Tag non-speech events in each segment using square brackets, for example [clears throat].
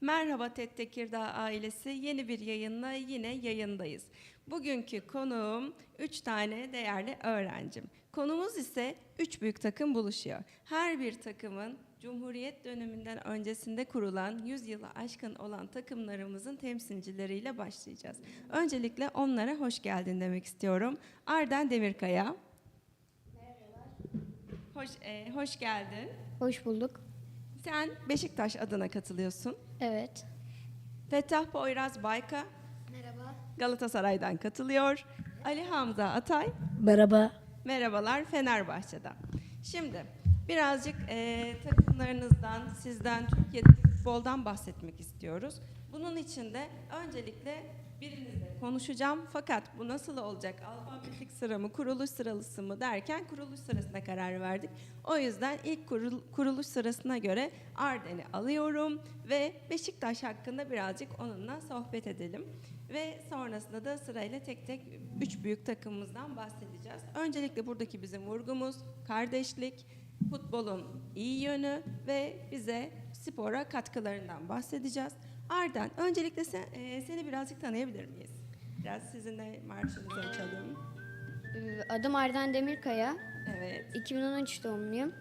Merhaba TED Tekirdağ ailesi. Yeni bir yayınla yine yayındayız. Bugünkü konuğum 3 tane değerli öğrencim. Konumuz ise 3 büyük takım buluşuyor. Her bir takımın Cumhuriyet döneminden öncesinde kurulan 100 yılı aşkın olan takımlarımızın temsilcileriyle başlayacağız. Öncelikle onlara hoş geldin demek istiyorum. Arden Demirkaya. Hoş, e, hoş geldin. Hoş bulduk. Sen Beşiktaş adına katılıyorsun. Evet. Fettah Poyraz Bayka Merhaba. Galatasaray'dan katılıyor. Ali Hamza Atay, Merhaba. merhabalar Fenerbahçe'den. Şimdi birazcık eee, takımlarınızdan, sizden, Türkiye'deki futboldan bahsetmek istiyoruz. Bunun için de öncelikle birinizle konuşacağım. Fakat bu nasıl olacak? Alfabetik sıra mı, kuruluş sırası mı derken kuruluş sırasına karar verdik. O yüzden ilk kurul- kuruluş sırasına göre Arden'i alıyorum ve Beşiktaş hakkında birazcık onunla sohbet edelim. Ve sonrasında da sırayla tek tek üç büyük takımımızdan bahsedeceğiz. Öncelikle buradaki bizim vurgumuz kardeşlik, futbolun iyi yönü ve bize spora katkılarından bahsedeceğiz. Arden, öncelikle sen, e, seni birazcık tanıyabilir miyiz? Biraz sizinle marşınızı açalım. Ee, Adım Arden Demirkaya. Evet, 2013 doğumluyum.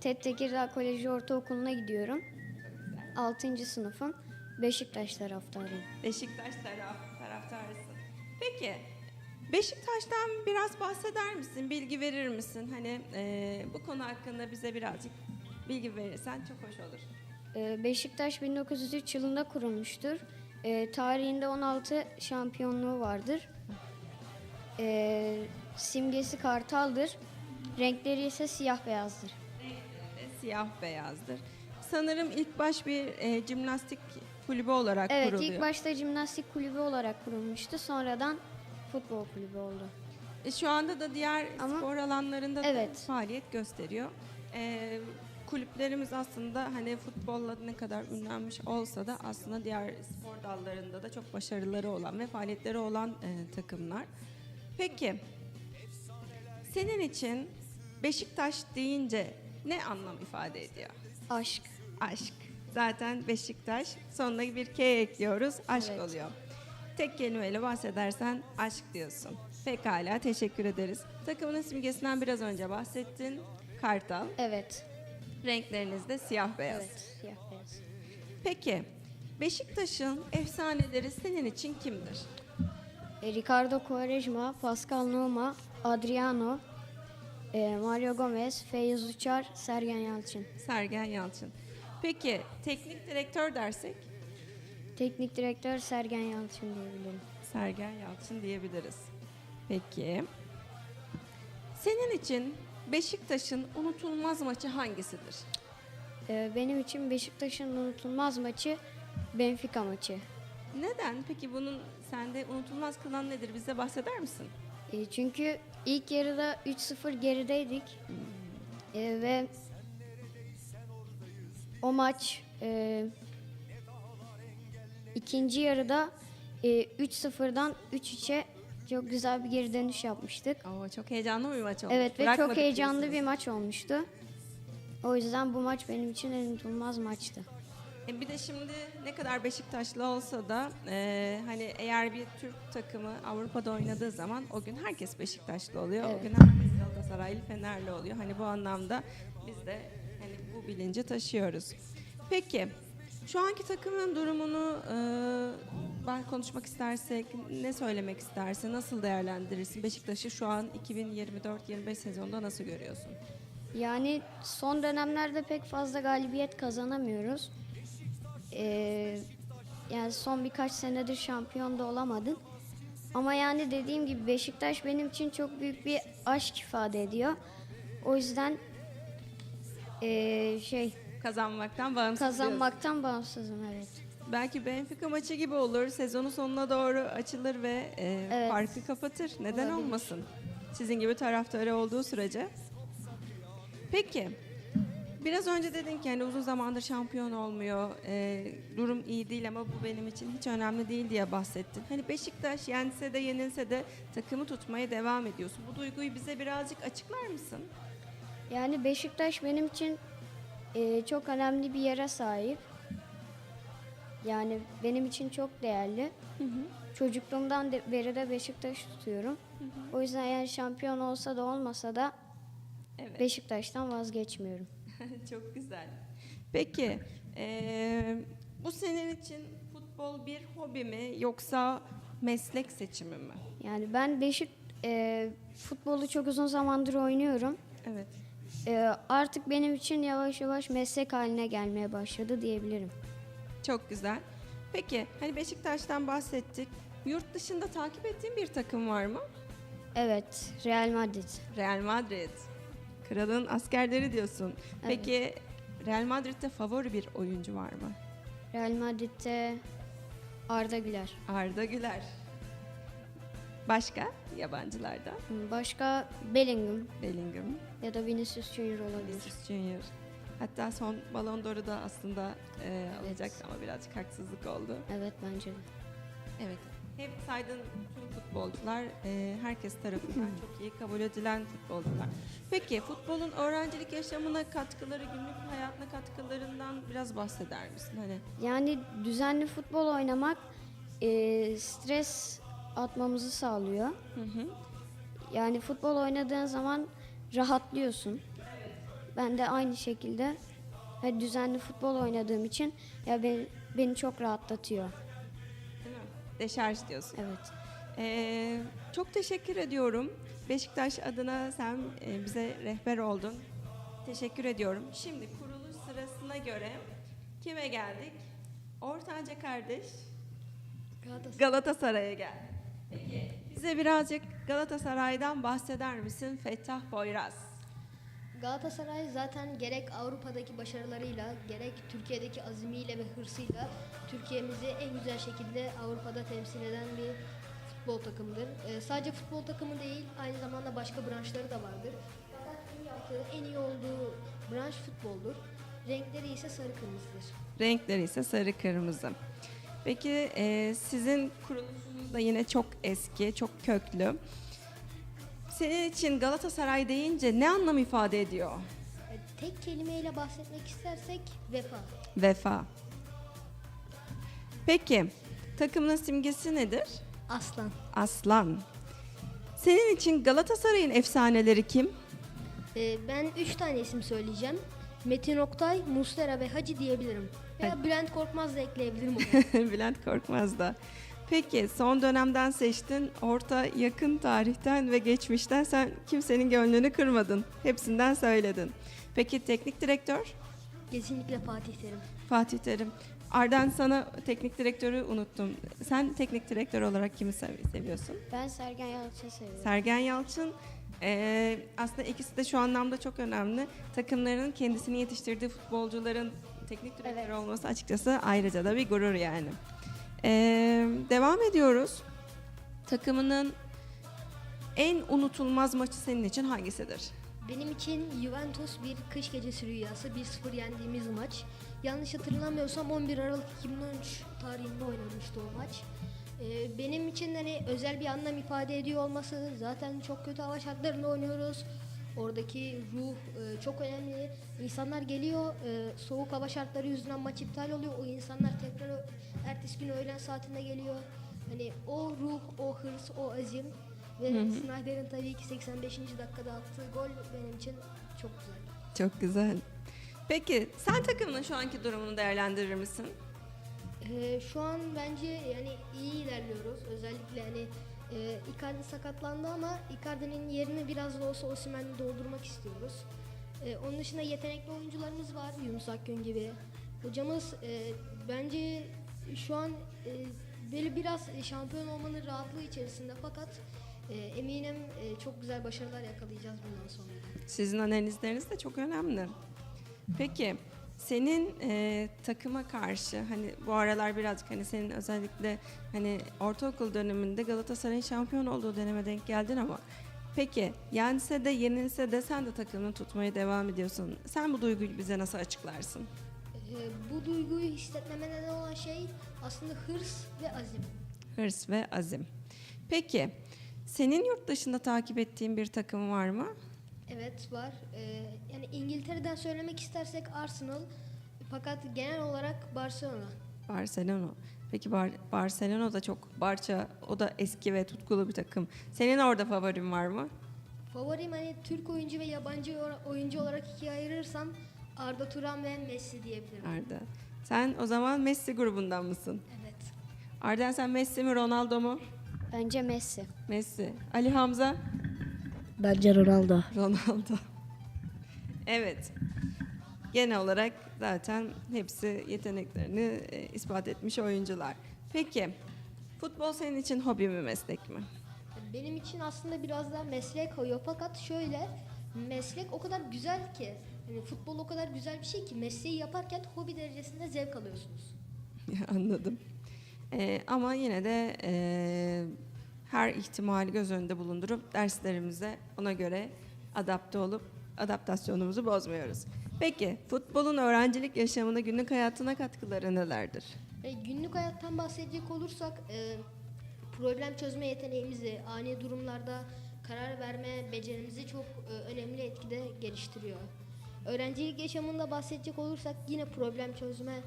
TED Tekirdağ Koleji Ortaokulu'na gidiyorum. 6. sınıfım. Beşiktaş taraftarıyım. Beşiktaş taraf, taraftarısın. Peki, Beşiktaş'tan biraz bahseder misin, bilgi verir misin? Hani e, bu konu hakkında bize birazcık bilgi verirsen çok hoş olur. Ee, Beşiktaş 1903 yılında kurulmuştur. Ee, Tarihinde 16 şampiyonluğu vardır. Ee, Simgesi kartaldır. Renkleri ise siyah beyazdır. Ve siyah beyazdır. Sanırım ilk baş bir e, jimnastik kulübü olarak Evet kuruluyor. ilk başta jimnastik kulübü olarak kurulmuştu. Sonradan futbol kulübü oldu. E, Şu anda da diğer Ama- spor alanlarında da Evet. faaliyet gösteriyor. E, kulüplerimiz aslında hani futbolla ne kadar ünlenmiş olsa da aslında diğer spor dallarında da çok başarıları olan ve faaliyetleri olan e, takımlar. Peki senin için Beşiktaş deyince ne anlam ifade ediyor? Aşk. Aşk. Zaten Beşiktaş sonuna bir K ekliyoruz. Aşk Evet. oluyor. Tek kelimeyle bahsedersen aşk diyorsun. Pekala teşekkür ederiz. Takımının simgesinden biraz önce bahsettin. Kartal. Evet. Renkleriniz de siyah beyaz. Evet. Siyah beyaz. Peki Beşiktaş'ın efsaneleri senin için kimdir? E, Ricardo Quaresma, Pascal Numa, Adriano, e, Mario Gomez, Feyyaz Uçar, Sergen Yalçın. Sergen Yalçın. Peki teknik direktör dersek? Teknik direktör Sergen Yalçın diyebilirim. Sergen Yalçın diyebiliriz. Peki. Senin için Beşiktaş'ın unutulmaz maçı hangisidir? E, benim için Beşiktaş'ın unutulmaz maçı Benfica maçı. Neden? Peki bunun sende unutulmaz kılan nedir? Bize bahseder misin? E, çünkü ilk yarıda 3-0 gerideydik. E, ve o maç e, ikinci yarıda e, 3-0'dan 3-3'e çok güzel bir geri dönüş yapmıştık. Oo, çok heyecanlı bir maç olmuş. Evet ve Bırakmadık çok heyecanlı diyorsunuz. bir maç olmuştu. O yüzden bu maç benim için en unutulmaz maçtı. E, bir de şimdi ne kadar Beşiktaşlı olsa da e, hani eğer bir Türk takımı Avrupa'da oynadığı zaman o gün herkes Beşiktaşlı oluyor. O Evet. gün herkes Galatasaraylı, Fenerli oluyor. Hani bu anlamda biz de hani bu bilinci taşıyoruz. Peki şu anki takımın durumunu e, ben konuşmak istersek ne söylemek istersin? Nasıl değerlendirirsin? Beşiktaş'ı şu an 2024-25 sezonda nasıl görüyorsun? Yani son dönemlerde pek fazla galibiyet kazanamıyoruz. Ee, yani son birkaç senedir şampiyon da olamadık. Ama yani dediğim gibi Beşiktaş benim için çok büyük bir aşk ifade ediyor. O yüzden ee, şey Kazanmaktan bağımsız diyorsun. kazanmaktan bağımsızım evet. Belki Benfica maçı gibi olur. Sezonu sonuna doğru açılır ve e, Evet. farkı kapatır. Neden Olabilir. olmasın? Sizin gibi taraftarı olduğu sürece. Peki. Biraz önce dedin ki hani uzun zamandır şampiyon olmuyor. e, durum iyi değil ama bu benim için hiç önemli değil diye bahsettin. Hani Beşiktaş yense de yenilse de takımı tutmaya devam ediyorsun. Bu duyguyu bize birazcık açıklar mısın? Yani Beşiktaş benim için ee, çok önemli bir yere sahip. Yani benim için çok değerli. Çocukluğumdan de- beri de Beşiktaş tutuyorum. O yüzden yani şampiyon olsa da olmasa da Evet. Beşiktaş'tan vazgeçmiyorum. [laughs] Çok güzel. Peki, eee, bu senin için futbol bir hobi mi yoksa meslek seçimi mi? Yani ben Beşik e, futbolu çok uzun zamandır oynuyorum. Evet. E, artık benim için yavaş yavaş meslek haline gelmeye başladı diyebilirim. Çok güzel. Peki, hani Beşiktaş'tan bahsettik. Yurt dışında takip ettiğin bir takım var mı? Evet, Real Madrid. Real Madrid. Kralın askerleri diyorsun. Peki, Real Madrid'de favori bir oyuncu var mı? Real Madrid'de Arda Güler. Arda Güler. Başka yabancılardan? Başka Bellingham Bellingham, ya da Vinicius Junior olabilir. Vinicius Junior. Hatta son Ballon d'Or'u da aslında e, alacaktı ama birazcık haksızlık oldu. Evet bence de. Evet. Hep saydığın tüm futbolcular e, herkes tarafından çok iyi kabul edilen futbolcular. Peki futbolun öğrencilik yaşamına katkıları, günlük hayatına katkılarından biraz bahseder misin? Hani Yani düzenli futbol oynamak e, stres atmamızı sağlıyor. hı hı. Yani futbol oynadığın zaman rahatlıyorsun. Ben de aynı şekilde e, düzenli futbol oynadığım için ya beni, beni çok rahatlatıyor. Değil mi? Deşarj diyorsun. Evet. Ee, çok teşekkür ediyorum. Beşiktaş adına sen e, bize rehber oldun. Teşekkür ediyorum. Şimdi kuruluş sırasına göre kime geldik? Ortanca kardeş Galatasaray'a geldi. Peki bize birazcık Galatasaray'dan bahseder misin Fettah Boyraz? Galatasaray zaten gerek Avrupa'daki başarılarıyla gerek Türkiye'deki azimiyle ve hırsıyla Türkiye'mizi en güzel şekilde Avrupa'da temsil eden bir futbol takımıdır. Ee, sadece futbol takımı değil, aynı zamanda başka branşları da vardır. Fakat yaptığı, en iyi olduğu branş futboldur. Renkleri ise sarı kırmızıdır. Renkleri ise sarı kırmızı. Peki e, sizin kuruluşunuz da yine çok eski, çok köklü. Senin için Galatasaray deyince ne anlam ifade ediyor? Ee, tek kelimeyle bahsetmek istersek vefa. Vefa. Peki, takımın simgesi nedir? Aslan. Aslan. Senin için Galatasaray'ın efsaneleri kim? Ee, ben üç tane isim söyleyeceğim. Metin Oktay, Muslera ve Hacı diyebilirim. Veya Bülent Korkmaz da ekleyebilirim. [laughs] Bülent Korkmaz da. Peki, son dönemden seçtin. Orta yakın tarihten ve geçmişten sen kimsenin gönlünü kırmadın. Hepsinden söyledin. Peki teknik direktör? Kesinlikle Fatih Terim. Fatih Terim. Arden sana teknik direktörü unuttum. Sen teknik direktör olarak kimi sev- seviyorsun? Ben Sergen Yalçın'ı seviyorum. Sergen Yalçın eee, aslında ikisi de şu anlamda çok önemli. Takımlarının kendisini yetiştirdiği futbolcuların teknik direktör Evet. olması açıkçası ayrıca da bir gurur yani. Eee, devam ediyoruz. Takımının en unutulmaz maçı senin için hangisidir? Benim için Juventus bir kış gecesi rüyası 1-0 yendiğimiz maç. Yanlış hatırlamıyorsam 11 Aralık 2013 tarihinde oynanmıştı o maç. Ee, benim için hani özel bir anlam ifade ediyor olması zaten çok kötü hava şartlarında oynuyoruz. Oradaki ruh e, çok önemli. İnsanlar geliyor, e, soğuk hava şartları yüzünden maç iptal oluyor. O insanlar tekrar ertesi gün öğlen saatinde geliyor. Hani o ruh, o hırs, o azim ve Snyder'in tabii ki 85. dakikada attığı gol benim için çok güzel. Çok güzel. Peki sen takımının şu anki durumunu değerlendirir misin? Ee, şu an bence yani iyi ilerliyoruz. Özellikle hani e, Icardi sakatlandı ama Icardi'nin yerini biraz da olsa Osimhen'le doldurmak istiyoruz. Ee, onun dışında yetenekli oyuncularımız var. Yunus Akgün gibi. Hocamız e, bence şu an e, böyle biraz şampiyon olmanın rahatlığı içerisinde fakat e, eminim e, çok güzel başarılar yakalayacağız bundan sonra. Sizin analizleriniz de çok önemli. Peki senin e, takıma karşı hani bu aralar birazcık hani senin özellikle hani ortaokul döneminde Galatasaray'ın şampiyon olduğu döneme denk geldin ama peki yense de yenilse de sen de takımını tutmaya devam ediyorsun. Sen bu duyguyu bize nasıl açıklarsın? Ee, bu duyguyu hissetmeme neden olan şey aslında hırs ve azim. Hırs ve azim. Peki senin yurt dışında takip ettiğin bir takım var mı? Evet var. Ee, yani İngiltere'den söylemek istersek Arsenal fakat genel olarak Barcelona. Barcelona. Peki Bar- Barcelona da çok Barça, o da eski ve tutkulu bir takım. Senin orada favorin var mı? Favorim hani Türk oyuncu ve yabancı oyuncu olarak ikiye ayırırsam Arda Turan ve Messi diyebilirim. Arda. Sen o zaman Messi grubundan mısın? Evet. Arden sen Messi mi Ronaldo mu? Bence Messi. Messi. Ali Hamza? Bence Ronaldo. Ronaldo. evet. Genel olarak zaten hepsi yeteneklerini e, ispat etmiş oyuncular. Peki futbol senin için hobi mi meslek mi? Benim için aslında biraz daha meslek koyuyor fakat şöyle meslek o kadar güzel ki hani futbol o kadar güzel bir şey ki mesleği yaparken hobi derecesinde zevk alıyorsunuz. [laughs] Anladım. Ee, ama yine de e, her ihtimali göz önünde bulundurup derslerimize ona göre adapte olup adaptasyonumuzu bozmuyoruz. Peki futbolun öğrencilik yaşamında günlük hayatına katkıları nelerdir? E, günlük hayattan bahsedecek olursak e, problem çözme yeteneğimizi, ani durumlarda karar verme becerimizi çok e, önemli etkide geliştiriyor. Öğrencilik yaşamında bahsedecek olursak yine problem çözme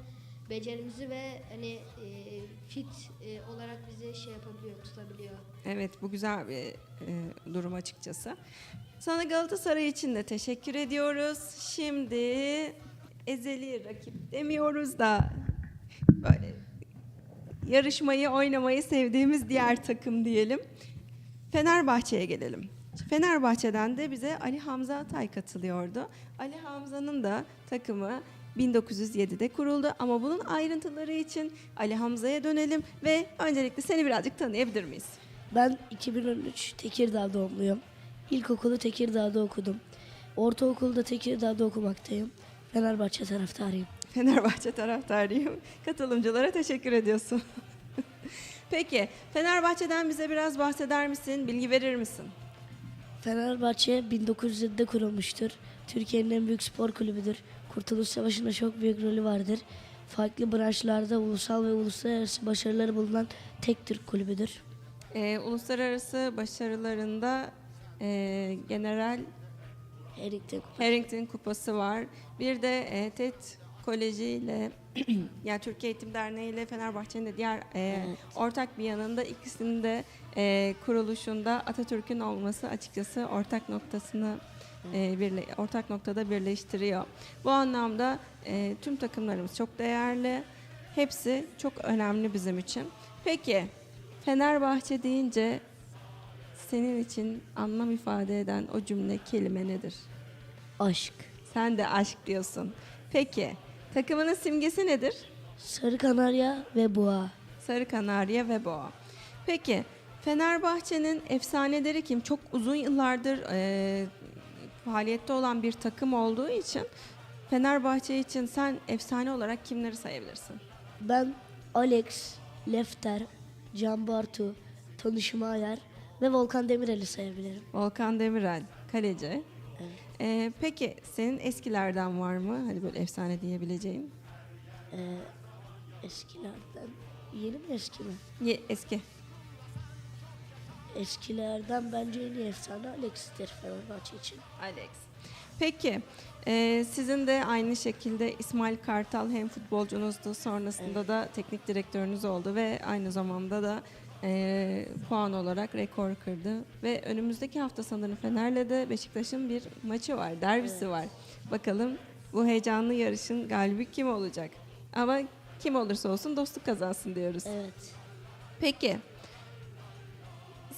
becerimizi ve hani e, fit e, olarak bizi şey yapabiliyor, tutabiliyor. Evet bu güzel bir e, durum açıkçası. Sana Galatasaray için de teşekkür ediyoruz. Şimdi ezeli rakip demiyoruz da böyle yarışmayı oynamayı sevdiğimiz diğer takım diyelim. Fenerbahçe'ye gelelim. Fenerbahçe'den de bize Ali Hamza Atay katılıyordu. Ali Hamza'nın da takımı 1907'de kuruldu ama bunun ayrıntıları için Ali Hamza'ya dönelim ve öncelikle seni birazcık tanıyabilir miyiz? Ben 2013 Tekirdağ doğumluyum. İlkokulu Tekirdağ'da okudum. Ortaokulda Tekirdağ'da okumaktayım. Fenerbahçe taraftarıyım. Fenerbahçe taraftarıyım. Katılımcılara teşekkür ediyorsun. [laughs] Peki, Fenerbahçe'den bize biraz bahseder misin? Bilgi verir misin? Fenerbahçe 1907'de kurulmuştur. Türkiye'nin en büyük spor kulübüdür. Kurtuluş Savaşı'nda çok büyük rolü vardır. Farklı branşlarda ulusal ve uluslararası başarıları bulunan tek Türk kulübüdür. Ee, uluslararası başarılarında e, General Harrington Kupası. Harrington Kupası var. Bir de e, TED Koleji ile [clears throat] yani Türkiye Eğitim Derneği ile Fenerbahçe'nin de diğer e, ortak bir yanında ikisinin de e, kuruluşunda Atatürk'ün olması açıkçası ortak noktasını e, birle, ortak noktada birleştiriyor. Bu anlamda e, tüm takımlarımız çok değerli. Hepsi çok önemli bizim için. Peki Fenerbahçe deyince senin için anlam ifade eden o cümle kelime nedir? Aşk. Sen de aşk diyorsun. Peki takımının simgesi nedir? Sarı Kanarya ve Boğa. Sarı Kanarya ve Boğa. Peki Fenerbahçe'nin efsaneleri kim? Çok uzun yıllardır eee, faaliyette olan bir takım olduğu için Fenerbahçe için sen efsane olarak kimleri sayabilirsin? Ben Alex, Lefter, Can Bartu, Tanışım Ayar ve Volkan Demirel'i sayabilirim. Volkan Demirel, kaleci. Evet. Eee, peki senin eskilerden var mı? Hani böyle efsane diyebileceğin? Ee, eskilerden, yeni mi eski mi? Ye, eski. Eskilerden bence en iyi efsane Alex'tir Fenerbahçe için. Alex. Peki, e, sizin de aynı şekilde İsmail Kartal hem futbolcunuzdu, sonrasında da teknik direktörünüz oldu ve aynı zamanda da e, puan olarak rekor kırdı. Ve önümüzdeki hafta sanırım Fener'le de Beşiktaş'ın bir maçı var, derbisi var. Bakalım bu heyecanlı yarışın galibi kim olacak? Ama kim olursa olsun dostluk kazansın diyoruz. Evet. Peki.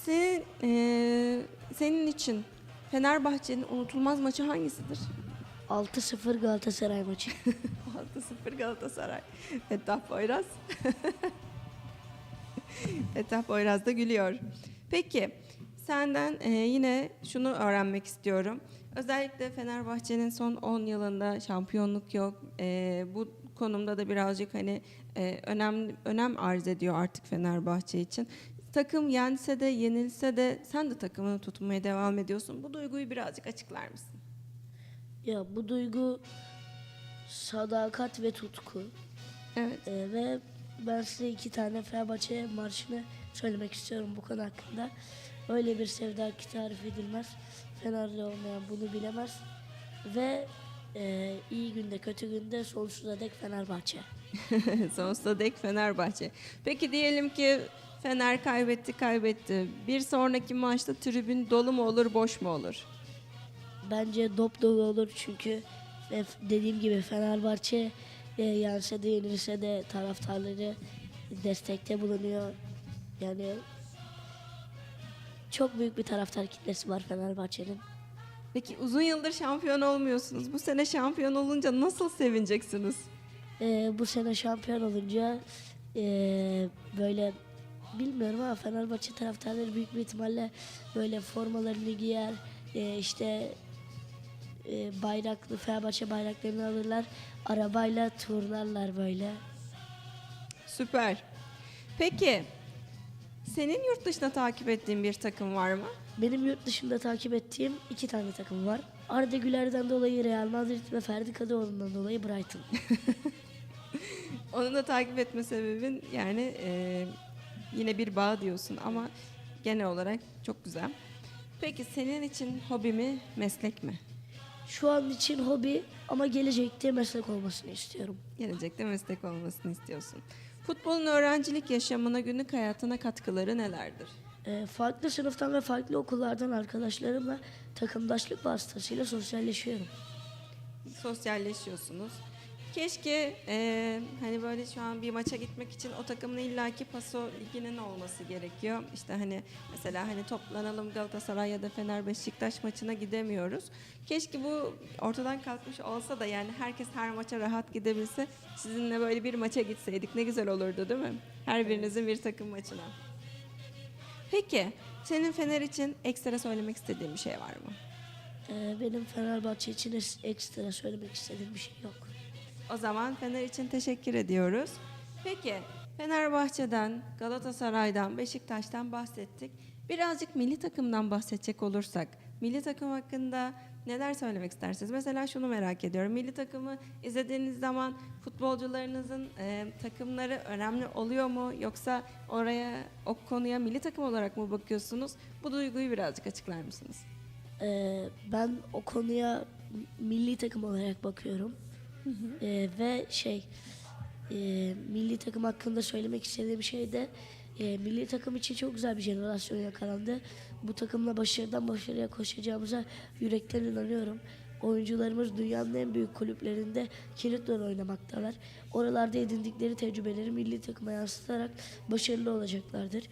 Senin, eee, senin için Fenerbahçe'nin unutulmaz maçı hangisidir? 6-0 Galatasaray maçı. [laughs] 6-0 Galatasaray. Fettah Boyraz. [laughs] Fettah Boyraz da gülüyor. Peki, senden eee, yine şunu öğrenmek istiyorum. Özellikle Fenerbahçe'nin son 10 yılında şampiyonluk yok. Eee, bu konumda da birazcık hani eee, önem önem arz ediyor artık Fenerbahçe için. Takım yense de yenilse de sen de takımını tutmaya devam ediyorsun. Bu duyguyu birazcık açıklar mısın? ya bu duygu sadakat ve tutku. Evet. Ee, ve ben size iki tane Fenerbahçe marşını söylemek istiyorum bu konu hakkında. Öyle bir sevda ki tarif edilmez. Fenerli olmayan bunu bilemez. Ve e, iyi günde kötü günde sonsuza dek Fenerbahçe. [laughs] Sonsuza dek Fenerbahçe. Peki diyelim ki Fener kaybetti kaybetti. Bir sonraki maçta tribün dolu mu olur boş mu olur? Bence dop dolu olur çünkü dediğim gibi Fenerbahçe e, yense de yenilse de taraftarları destekte bulunuyor. Yani çok büyük bir taraftar kitlesi var Fenerbahçe'nin. Peki uzun yıldır şampiyon olmuyorsunuz. Bu sene şampiyon olunca nasıl sevineceksiniz? E, bu sene şampiyon olunca e, böyle bilmiyorum ama Fenerbahçe taraftarları büyük bir ihtimalle böyle formalarını giyer e, işte e, bayraklı Fenerbahçe bayraklarını alırlar arabayla turlarlar böyle. Süper. Peki senin yurt dışında takip ettiğin bir takım var mı? Benim yurt dışında takip ettiğim iki tane takım var. Arda Güler'den dolayı Real Madrid ve Ferdi Kadıoğlu'ndan dolayı Brighton. [laughs] Onu da takip etme sebebin yani e, yine bir bağ diyorsun ama genel olarak çok güzel. Peki senin için hobi mi, meslek mi? Şu an için hobi ama gelecekte meslek olmasını istiyorum. Gelecekte meslek olmasını istiyorsun. Futbolun öğrencilik yaşamına, günlük hayatına katkıları nelerdir? Ee, farklı sınıftan ve farklı okullardan arkadaşlarımla takımdaşlık vasıtasıyla sosyalleşiyorum. Sosyalleşiyorsunuz. Keşke e, hani böyle şu an bir maça gitmek için o takımın illaki paso liginin olması gerekiyor. İşte hani mesela hani toplanalım Galatasaray ya da Fener Beşiktaş maçına gidemiyoruz. Keşke bu ortadan kalkmış olsa da yani herkes her maça rahat gidebilse sizinle böyle bir maça gitseydik ne güzel olurdu değil mi? Her birinizin bir takım maçına. Peki senin Fener için ekstra söylemek istediğin bir şey var mı? Ee, benim Fenerbahçe için ekstra söylemek istediğim bir şey yok. O zaman Fener için teşekkür ediyoruz. Peki Fenerbahçe'den, Galatasaray'dan, Beşiktaş'tan bahsettik. Birazcık milli takımdan bahsedecek olursak, milli takım hakkında neler söylemek istersiniz? Mesela şunu merak ediyorum. Milli takımı izlediğiniz zaman futbolcularınızın e, takımları önemli oluyor mu? Yoksa oraya, o konuya milli takım olarak mı bakıyorsunuz? Bu duyguyu birazcık açıklar mısınız? Ee, ben o konuya milli takım olarak bakıyorum. Ee, ve şey e, milli takım hakkında söylemek istediğim şey de e, milli takım için çok güzel bir jenerasyon yakalandı. Bu takımla başarıdan başarıya koşacağımıza yürekten inanıyorum. Oyuncularımız dünyanın en büyük kulüplerinde kilit rol oynamaktalar. Oralarda edindikleri tecrübeleri milli takıma yansıtarak başarılı olacaklardır.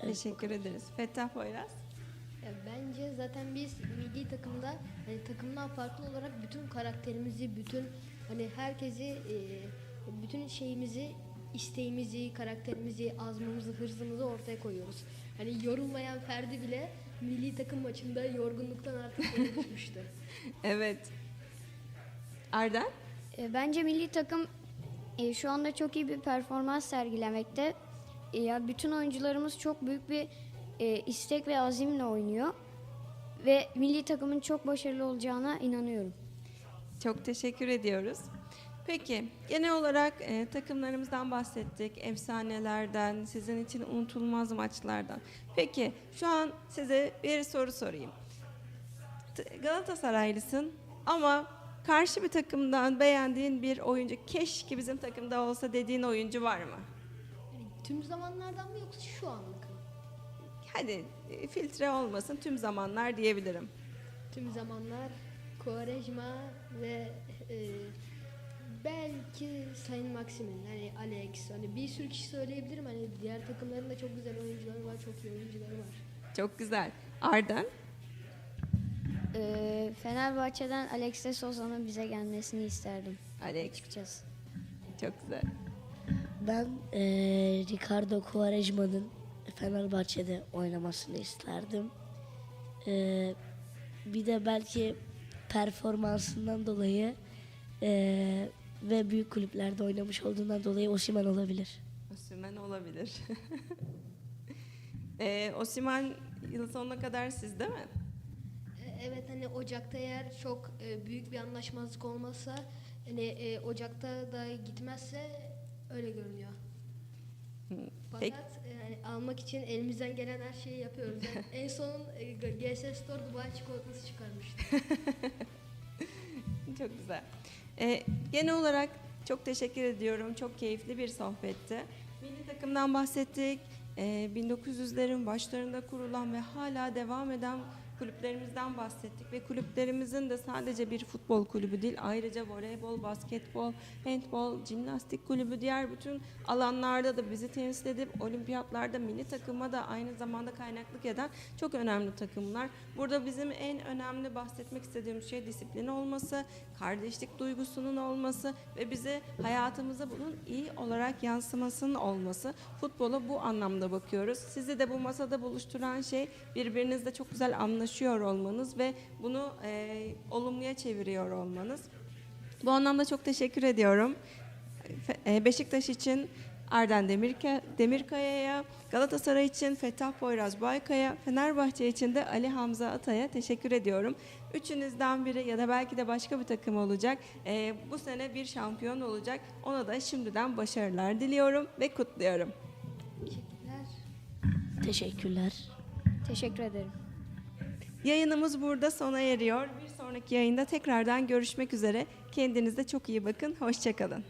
Teşekkür ederiz. Fettah Poyraz. Bence zaten biz milli takımda hani takımdan farklı olarak bütün karakterimizi, bütün hani herkesi e, bütün şeyimizi, isteğimizi, karakterimizi, azmımızı, hırsımızı ortaya koyuyoruz. Hani yorulmayan Ferdi bile milli takım maçında yorgunluktan artık [laughs] düşmüştü. Evet. Arden? E, Bence milli takım e, şu anda çok iyi bir performans sergilemekte. E, Ya bütün oyuncularımız çok büyük bir e, istek ve azimle oynuyor ve milli takımın çok başarılı olacağına inanıyorum. Çok teşekkür ediyoruz. Peki, genel olarak e, takımlarımızdan bahsettik, efsanelerden, sizin için unutulmaz maçlardan. Peki, şu an size bir soru sorayım. T- Galatasaraylısın ama karşı bir takımdan beğendiğin bir oyuncu, keşke bizim takımda olsa dediğin oyuncu var mı? Yani tüm zamanlardan mı yoksa şu anlık mı? Hadi e, filtre olmasın, tüm zamanlar diyebilirim. Tüm zamanlar Quaresma ve e, belki Sayın Maximin, hani Alex, hani bir sürü kişi söyleyebilirim. Hani diğer takımların da çok güzel oyuncuları var, çok iyi oyuncuları var. Çok güzel. Arden? E, Fenerbahçe'den Alex de Souza'nın bize gelmesini isterdim Alex, açıkçası. çok güzel. Ben eee Ricardo Quaresma'nın Fenerbahçe'de oynamasını isterdim. Eee, bir de belki performansından dolayı eee, ve büyük kulüplerde oynamış olduğundan dolayı Osimhen olabilir. Osimhen olabilir. ee, [laughs] Osimhen yıl sonuna kadar sizde mi? E, Evet hani Ocak'ta eğer çok e, büyük bir anlaşmazlık olmazsa hani e, Ocak'ta da gitmezse öyle görünüyor. Hı, Fakat Peki. e, almak için elimizden gelen her şeyi yapıyoruz. Yani [laughs] en son e, GS Store Dubai çikolatası çıkarmıştı. [laughs] Çok güzel. Ee, genel olarak Çok teşekkür ediyorum. Çok keyifli bir sohbetti. Milli takımdan bahsettik. Ee, 1900'lerin başlarında kurulan ve hala devam eden kulüplerimizden bahsettik ve kulüplerimizin de sadece bir futbol kulübü değil ayrıca voleybol, basketbol, handbol, jimnastik kulübü diğer bütün alanlarda da bizi temsil edip olimpiyatlarda milli takıma da aynı zamanda kaynaklık eden çok önemli takımlar. Burada bizim en önemli bahsetmek istediğimiz şey disiplin olması, kardeşlik duygusunun olması ve bize hayatımıza bunun iyi olarak yansımasının olması. Futbola bu anlamda bakıyoruz. Sizi de bu masada buluşturan şey birbirinizle çok güzel anlaşıyor olmanız ve bunu e, olumluya çeviriyor olmanız. Bu anlamda çok teşekkür ediyorum. E, Beşiktaş için Arden Demirka, Demirkaya'ya, Galatasaray için Fettah Poyraz Baykaya, Fenerbahçe için de Ali Hamza Atay'a teşekkür ediyorum. Üçünüzden biri ya da belki de başka bir takım olacak. E, bu sene bir şampiyon olacak. Ona da şimdiden başarılar diliyorum ve kutluyorum. Teşekkürler. Teşekkürler. Teşekkür ederim. Yayınımız burada sona eriyor. Bir sonraki yayında tekrardan görüşmek üzere. Kendinize çok iyi bakın. Hoşçakalın.